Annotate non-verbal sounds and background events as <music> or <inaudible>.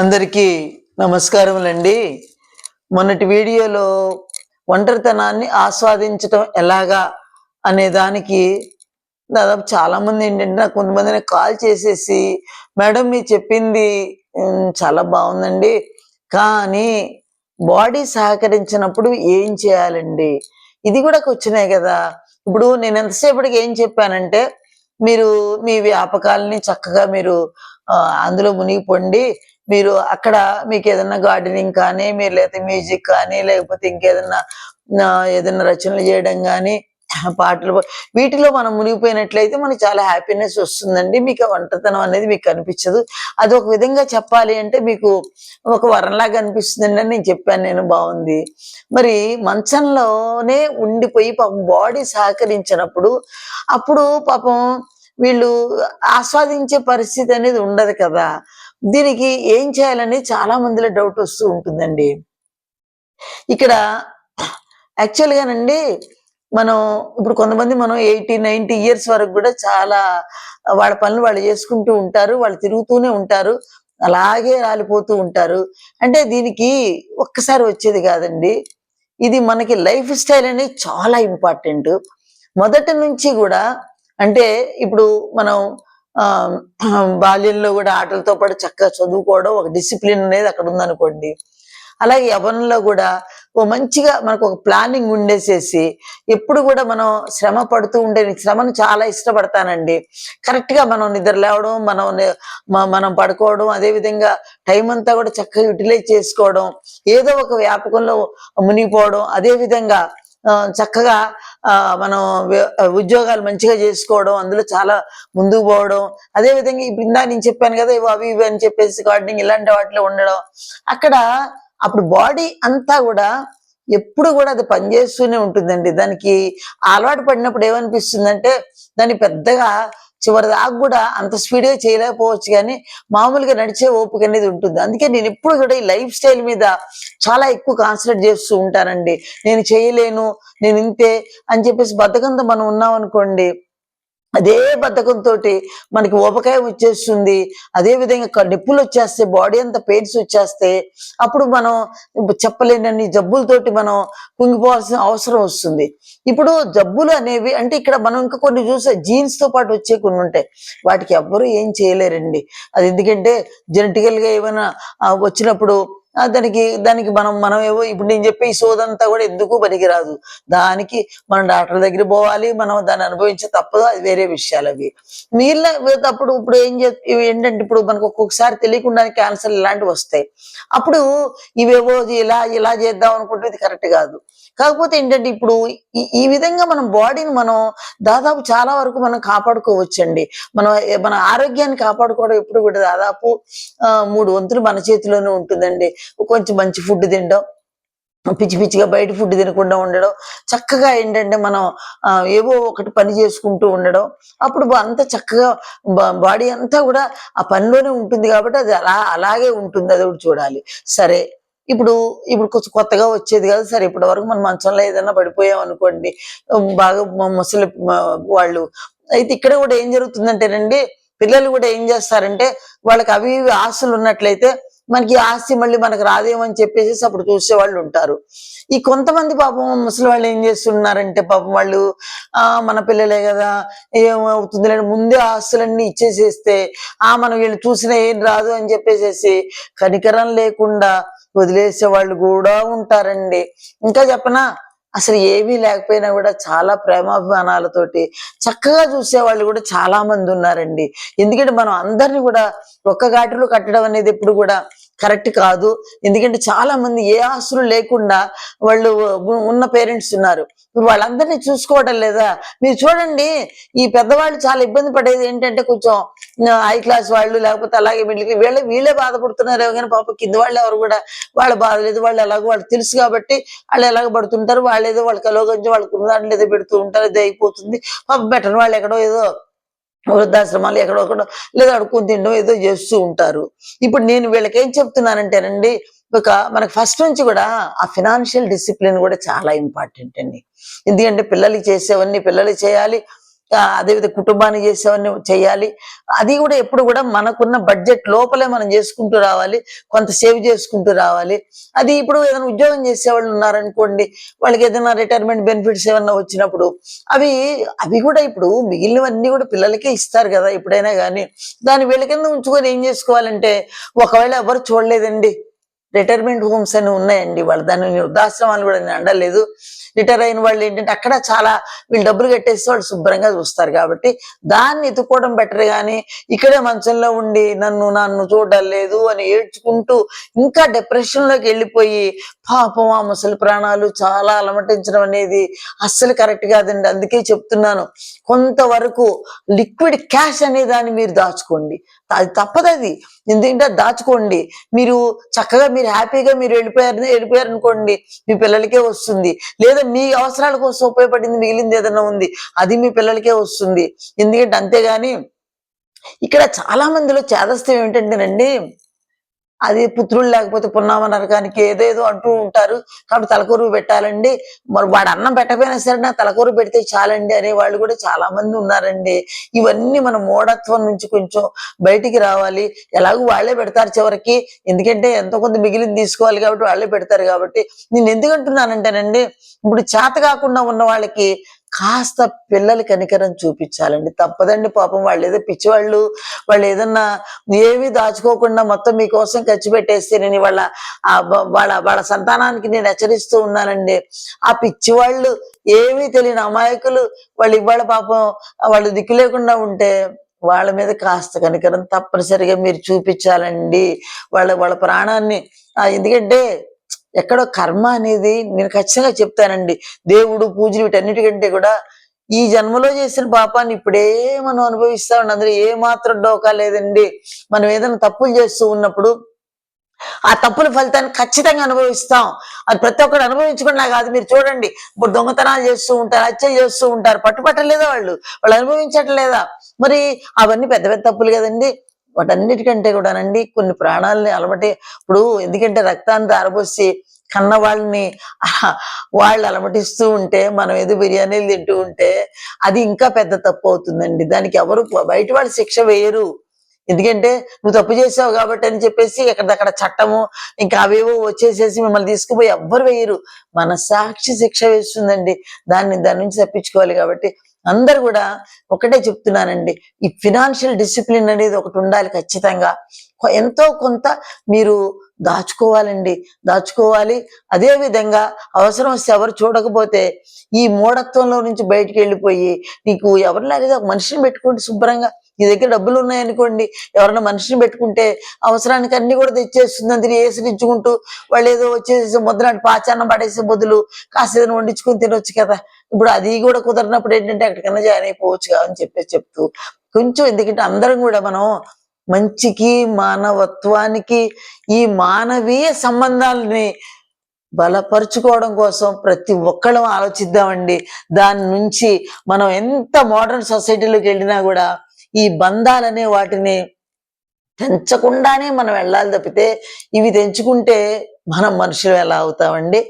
అందరికీ నమస్కారములండి. మొన్నటి వీడియోలో ఒంటరితనాన్ని ఆస్వాదించటం ఎలాగా అనే దానికి దాదాపు చాలామంది ఏంటంటే నాకు కొంతమంది కాల్ చేసేసి మేడం మీరు చెప్పింది చాలా బాగుందండి. కానీ బాడీ సహకరించినప్పుడు ఏం చేయాలండి? ఇది కూడా వచ్చినాయి కదా. ఇప్పుడు నేను ఎంతసేపటికి ఏం చెప్పానంటే మీరు మీ వ్యాపకాలని చక్కగా మీరు అందులో మునిగిపోండి. మీరు అక్కడ మీకు ఏదైనా గార్డెనింగ్ కానీ మీరు లేకపోతే మ్యూజిక్ కానీ లేకపోతే ఇంకేదన్నా ఏదైనా రచనలు చేయడం కానీ పాటలు వీటిలో మనం మునిగిపోయినట్లయితే మనకి చాలా హ్యాపీనెస్ వస్తుందండి. మీకు ఆ ఒంటరితనం అనేది మీకు కనిపించదు. అది ఒక విధంగా చెప్పాలి అంటే మీకు ఒక వరంలాగా అనిపిస్తుందండి అని నేను చెప్పాను. నేను బాగుంది. మరి మంచంలోనే ఉండిపోయి పాపం బాడీ సహకరించినప్పుడు అప్పుడు పాపం వీళ్ళు ఆస్వాదించే పరిస్థితి అనేది ఉండదు కదా. దీనికి ఏం చేయాలని చాలా మందిలో డౌట్ వస్తూ ఉంటుందండి. ఇక్కడ యాక్చువల్గానండి మనం ఇప్పుడు కొంతమంది మనం ఎయిటీ నైన్టీ ఇయర్స్ వరకు కూడా చాలా వాళ్ళ పనులు వాళ్ళు చేసుకుంటూ ఉంటారు వాళ్ళు తిరుగుతూనే ఉంటారు అలాగే రాలిపోతూ ఉంటారు. అంటే దీనికి ఒక్కసారి వచ్చేది కాదండి. ఇది మనకి లైఫ్ స్టైల్ అనేది చాలా ఇంపార్టెంట్. మొదటి నుంచి కూడా అంటే ఇప్పుడు మనం <clears throat> బాల్యంలో కూడా ఆటలతో పాటు చక్కగా చదువుకోవడం ఒక డిసిప్లిన్ అనేది అక్కడ ఉందనుకోండి. అలాగే యవనంలో కూడా ఓ మంచిగా మనకు ఒక ప్లానింగ్ ఉండేసేసి ఎప్పుడు కూడా మనం శ్రమ పడుతూ ఉండే శ్రమను చాలా ఇష్టపడతానండి. కరెక్ట్గా మనం నిద్ర లేవడం మనం మనం పడుకోవడం అదే విధంగా టైం అంతా కూడా చక్కగా యూటిలైజ్ చేసుకోవడం ఏదో ఒక వ్యాపకంలో మునిగిపోవడం అదే విధంగా చక్కగా ఆ, మనం ఉద్యోగాలు మంచిగా చేసుకోవడం అందులో చాలా ముందుకు పోవడం. అదే విధంగా ఇప్పుడు ఇందా నేను చెప్పాను కదా ఇవి అవి ఇవి అని చెప్పేసి గార్డెనింగ్ ఇలాంటి వాటిలో ఉండడం. అక్కడ అప్పుడు బాడీ అంతా కూడా ఎప్పుడు కూడా అది పనిచేస్తూనే ఉంటుందండి. దానికి అలవాటు పడినప్పుడు ఏమనిపిస్తుందంటే దాన్ని పెద్దగా చివరి దాకా కూడా అంత స్పీడ్గా చేయలేకపోవచ్చు కానీ మామూలుగా నడిచే ఓపిక అనేది ఉంటుంది. అందుకే నేను ఎప్పుడు కూడా ఈ లైఫ్ స్టైల్ మీద చాలా ఎక్కువ కాన్సన్ట్రేట్ చేస్తూ ఉంటానండి. నేను చేయలేను నేను ఇంతే అని చెప్పేసి బద్ధకంతో మనం ఉన్నాం అనుకోండి అదే బద్ధకంతో మనకి ఊపకాయం వచ్చేస్తుంది. అదే విధంగా నిప్పులు నొప్పులు వచ్చేస్తే బాడీ అంతా పెయిన్స్ వచ్చేస్తే అప్పుడు మనం చెప్పలేనన్ని జబ్బులతోటి మనం కుంగిపోవాల్సిన అవసరం వస్తుంది. ఇప్పుడు జబ్బులు అనేవి అంటే ఇక్కడ మనం ఇంకా కొన్ని చూసే జీన్స్తో పాటు వచ్చే కొన్ని ఉంటాయి. వాటికి ఎవ్వరూ ఏం చేయలేరండి. అది ఎందుకంటే జెనెటికల్గా ఏమైనా వచ్చినప్పుడు దానికి దానికి మనం మనం ఏవో ఇప్పుడు నేను చెప్పే ఈ సోదంతా కూడా ఎందుకు పనికిరాదు? దానికి మనం డాక్టర్ దగ్గర పోవాలి మనం దాన్ని అనుభవించే తప్పదు అది వేరే విషయాలు అవి. నీళ్ళ అప్పుడు ఇప్పుడు ఏం చే ఏంటంటే ఇప్పుడు మనకు ఒక్కొక్కసారి తెలియకుండా క్యాన్సర్ ఇలాంటివి వస్తాయి. అప్పుడు ఇవేవో ఇలా ఇలా చేద్దాం అనుకుంటే ఇది కరెక్ట్ కాదు. కాకపోతే ఏంటంటే ఇప్పుడు ఈ ఈ విధంగా మనం బాడీని మనం దాదాపు చాలా వరకు మనం కాపాడుకోవచ్చండి. మనం మన ఆరోగ్యాన్ని కాపాడుకోవడం ఎప్పుడు కూడా దాదాపు మూడు వంతులు మన చేతిలోనే ఉంటుందండి. కొంచెం మంచి ఫుడ్ తినడం పిచ్చి పిచ్చిగా బయట ఫుడ్ తినకుండా ఉండడం చక్కగా ఏంటంటే మనం ఏవో ఒకటి పని చేసుకుంటూ ఉండడం అప్పుడు అంత చక్కగా బాడీ అంతా కూడా ఆ పనిలోనే ఉంటుంది కాబట్టి అది అలా అలాగే ఉంటుంది అది చూడాలి. సరే ఇప్పుడు ఇప్పుడు కొంచెం కొత్తగా వచ్చేది కదా సరే ఇప్పటి వరకు మన మంచంలో ఏదైనా పడిపోయాం అనుకోండి బాగా ముసలి వాళ్ళు. అయితే ఇక్కడ కూడా ఏం జరుగుతుందంటేనండి పిల్లలు కూడా ఏం చేస్తారంటే వాళ్ళకి అవి ఇవి ఆశలు ఉన్నట్లయితే మనకి ఆస్తి మళ్ళీ మనకు రాదేమో అని చెప్పేసి అప్పుడు చూసే వాళ్ళు ఉంటారు. ఈ కొంతమంది పాపం ముసలి వాళ్ళు ఏం చేస్తున్నారంటే పాపం వాళ్ళు ఆ మన పిల్లలే కదా ఏమవుతుంది ముందే ఆస్తులన్నీ ఇచ్చేసేస్తే ఆ మనం వీళ్ళు చూసినా ఏం రాదు అని చెప్పేసేసి కనికరం లేకుండా వదిలేసే వాళ్ళు కూడా ఉంటారండి. ఇంకా చెప్పనా? అసలు ఏమీ లేకపోయినా కూడా చాలా ప్రేమాభిమానాలతోటి చక్కగా చూసే వాళ్ళు కూడా చాలా మంది ఉన్నారండి. ఎందుకంటే మనం అందరిని కూడా ఒక్క ఘాటులో కట్టడం అనేది ఎప్పుడు కూడా కరెక్ట్ కాదు. ఎందుకంటే చాలా మంది ఏ ఆస్తులు లేకుండా వాళ్ళు ఉన్న పేరెంట్స్ ఉన్నారు. వాళ్ళందరినీ చూసుకోవడం లేదా? మీరు చూడండి ఈ పెద్దవాళ్ళు చాలా ఇబ్బంది పడేది ఏంటంటే కొంచెం హై క్లాస్ వాళ్ళు లేకపోతే అలాగే మిడిల్ వీళ్ళే వీళ్ళే బాధపడుతున్నారు కానీ పాప కింద వాళ్ళు ఎవరు కూడా వాళ్ళ బాధ లేదు. వాళ్ళు ఎలాగో వాళ్ళకి తెలుసు కాబట్టి వాళ్ళు ఎలాగ పడుతుంటారు. వాళ్ళు ఏదో వాళ్ళకి ఎలాగొంచి వాళ్ళకి ఉన్న దాంట్లో ఏదో పెడుతూ ఉంటారు. ఇది అయిపోతుంది పాప బెటర్ వాళ్ళు ఎక్కడో ఏదో వృద్ధాశ్రమాలు ఎక్కడో లేదా అడుక్కుని తినడం ఏదో చేస్తూ ఉంటారు. ఇప్పుడు నేను వీళ్ళకి ఏం చెప్తున్నానంటేనండి ఒక మనకు ఫస్ట్ నుంచి కూడా ఆ ఫినాన్షియల్ డిసిప్లిన్ కూడా చాలా ఇంపార్టెంట్ అండి. ఎందుకంటే పిల్లలకి చేసేవన్నీ పిల్లలు చేయాలి అదేవిధంగా కుటుంబాన్ని చేసేవన్నీ చేయాలి. అది కూడా ఎప్పుడు కూడా మనకున్న బడ్జెట్ లోపలే మనం చేసుకుంటూ రావాలి. కొంత సేవ్ చేసుకుంటూ రావాలి. అది ఇప్పుడు ఏదైనా ఉద్యోగం చేసే వాళ్ళు ఉన్నారనుకోండి వాళ్ళకి ఏదైనా రిటైర్మెంట్ బెనిఫిట్స్ ఏమన్నా వచ్చినప్పుడు అవి అవి కూడా ఇప్పుడు మిగిలినవన్నీ కూడా పిల్లలకే ఇస్తారు కదా ఎప్పుడైనా కానీ దాన్ని వీళ్ళ కింద ఉంచుకొని ఏం చేసుకోవాలంటే ఒకవేళ ఎవరు చూడలేదండి రిటైర్మెంట్ హోమ్స్ అని ఉన్నాయండి వాళ్ళు. దాని వృద్ధాశ్రమాలు కూడా నేను అండలేదు రిటైర్ అయిన వాళ్ళు ఏంటంటే అక్కడ చాలా వీళ్ళు డబ్బులు కట్టేస్తే వాళ్ళు శుభ్రంగా చూస్తారు కాబట్టి దాన్ని ఎత్తుకోవడం బెటర్ కానీ ఇక్కడే మంచంలో ఉండి నన్ను నన్ను చూడడం లేదు అని ఏడ్చుకుంటూ ఇంకా డిప్రెషన్లోకి లోకి వెళ్ళిపోయి పాపం ఆ ముసలి ప్రాణాలు చాలా అలమటించడం అనేది అస్సలు కరెక్ట్ కాదండి. అందుకే చెప్తున్నాను కొంతవరకు లిక్విడ్ క్యాష్ అనే దాన్ని మీరు దాచుకోండి. అది తప్పదు అది ఎందుకంటే అది దాచుకోండి. మీరు చక్కగా మీరు హ్యాపీగా మీరు వెళ్ళిపోయారు వెళ్ళిపోయారు అనుకోండి మీ పిల్లలకే వస్తుంది. లేదా మీ అవసరాల కోసం ఉపయోగపడింది మిగిలింది ఏదైనా ఉంది అది మీ పిల్లలకే వస్తుంది. ఎందుకంటే అంతేగాని ఇక్కడ చాలా మందిలో చేదస్తం ఏమిటంటేనండి అది పుత్రులు లేకపోతే పున్నామ నరకానికి ఏదేదో అంటూ ఉంటారు. కాబట్టి తలకూరు పెట్టాలండి. మరి వాడు అన్నం పెట్టకపోయినా సరే నా తలకూరు పెడితే చాలండి అనే వాళ్ళు కూడా చాలా మంది ఉన్నారండి. ఇవన్నీ మన మూఢత్వం నుంచి కొంచెం బయటికి రావాలి. ఎలాగో వాళ్ళే పెడతారు చివరికి. ఎందుకంటే ఎంతో కొంత మిగిలింది తీసుకోవాలి కాబట్టి వాళ్ళే పెడతారు కాబట్టి. నేను ఎందుకు అంటున్నానంటేనండి ఇప్పుడు చేత కాకుండా ఉన్న వాళ్ళకి కాస్త పిల్లలు కనికరం చూపించాలండి. తప్పదండి పాపం వాళ్ళు ఏదో పిచ్చివాళ్ళు వాళ్ళు ఏదన్నా ఏమీ దాచుకోకుండా మొత్తం మీకోసం ఖర్చు పెట్టేస్తే నేను వాళ్ళ వాళ్ళ వాళ్ళ సంతానానికి నేను హెచ్చరిస్తూ ఉన్నానండి. ఆ పిచ్చి వాళ్ళు ఏమీ తెలియని అమాయకులు వాళ్ళు ఇవాళ పాపం వాళ్ళు దిక్కు లేకుండా ఉంటే వాళ్ళ మీద కాస్త కనికరం తప్పనిసరిగా మీరు చూపించాలండి. వాళ్ళ వాళ్ళ ప్రాణాన్ని ఎందుకంటే ఎక్కడో కర్మ అనేది నేను ఖచ్చితంగా చెప్తానండి. దేవుడు పూజలు వీటన్నిటికంటే కూడా ఈ జన్మలో చేసిన పాపాన్ని ఇప్పుడే మనం అనుభవిస్తా ఉన్నాం. అందులో ఏ మాత్రం డోకా లేదండి. మనం ఏదైనా తప్పులు చేస్తూ ఉన్నప్పుడు ఆ తప్పుల ఫలితాన్ని ఖచ్చితంగా అనుభవిస్తాం. అది ప్రతి ఒక్కరు అనుభవించకుండా కాదు మీరు చూడండి. ఇప్పుడు దొంగతనాలు చేస్తూ ఉంటారు హత్యలు చేస్తూ ఉంటారు. పట్టుపట్టలేదా వాళ్ళు? వాళ్ళు అనుభవించట్లేదా? మరి అవన్నీ పెద్ద పెద్ద తప్పులు కదండి. వాటన్నిటికంటే కూడానండి కొన్ని ప్రాణాలని అలవాటే. ఇప్పుడు ఎందుకంటే రక్తాన్ని దారబోసి కన్న వాళ్ళని వాళ్ళు అలమటిస్తూ ఉంటే మనం ఏదో బిర్యానీలు తింటూ ఉంటే అది ఇంకా పెద్ద తప్పు అవుతుందండి. దానికి ఎవరు బయట వాళ్ళు శిక్ష వేయరు. ఎందుకంటే నువ్వు తప్పు చేసావు కాబట్టి అని చెప్పేసి ఎక్కడక్కడ చట్టము ఇంకా అవేవో వచ్చేసేసి మిమ్మల్ని తీసుకుపోయి ఎవ్వరు వేయరు. మన సాక్షి శిక్ష వేస్తుందండి. దాన్ని దాని నుంచి తప్పించుకోవాలి కాబట్టి అందరు కూడా ఒకటే చెప్తున్నానండి. ఈ ఫినాన్షియల్ డిసిప్లిన్ అనేది ఒకటి ఉండాలి ఖచ్చితంగా. ఎంతో కొంత మీరు దాచుకోవాలండి. దాచుకోవాలి. అదే విధంగా అవసరం వస్తే ఎవరు చూడకపోతే ఈ మూఢత్వంలో నుంచి బయటికి వెళ్ళిపోయి నీకు ఎవరు ఒక మనిషిని పెట్టుకోండి శుభ్రంగా నీ దగ్గర డబ్బులు ఉన్నాయనుకోండి ఎవరైనా మనిషిని పెట్టుకుంటే అవసరానికి అన్ని కూడా తెచ్చేస్తుంది. అందులో ఏసరించుకుంటూ వాళ్ళు ఏదో వచ్చేసి ముద్రనాటి పాచాన్నం పడేసే బదులు కాస్త ఏదైనా వండించుకొని తినొచ్చు కదా. ఇప్పుడు అది కూడా కుదరినప్పుడు ఏంటంటే ఎక్కడికైనా జాయిన్ అయిపోవచ్చు కదా అని చెప్పేసి చెప్తూ కొంచెం ఎందుకంటే అందరం కూడా మనం మంచికి మానవత్వానికి ఈ మానవీయ సంబంధాలని బలపరుచుకోవడం కోసం ప్రతి ఒక్కళ్ళం ఆలోచిద్దామండి. దాని నుంచి మనం ఎంత మోడర్న్ సొసైటీలోకి వెళ్ళినా కూడా ఈ బంధాలనే వాటిని తెంచకుండానే మనం వెళ్ళాలి తప్పితే ఇవి తెంచుకుంటే మనం మనుషులు ఎలా అవుతామండి?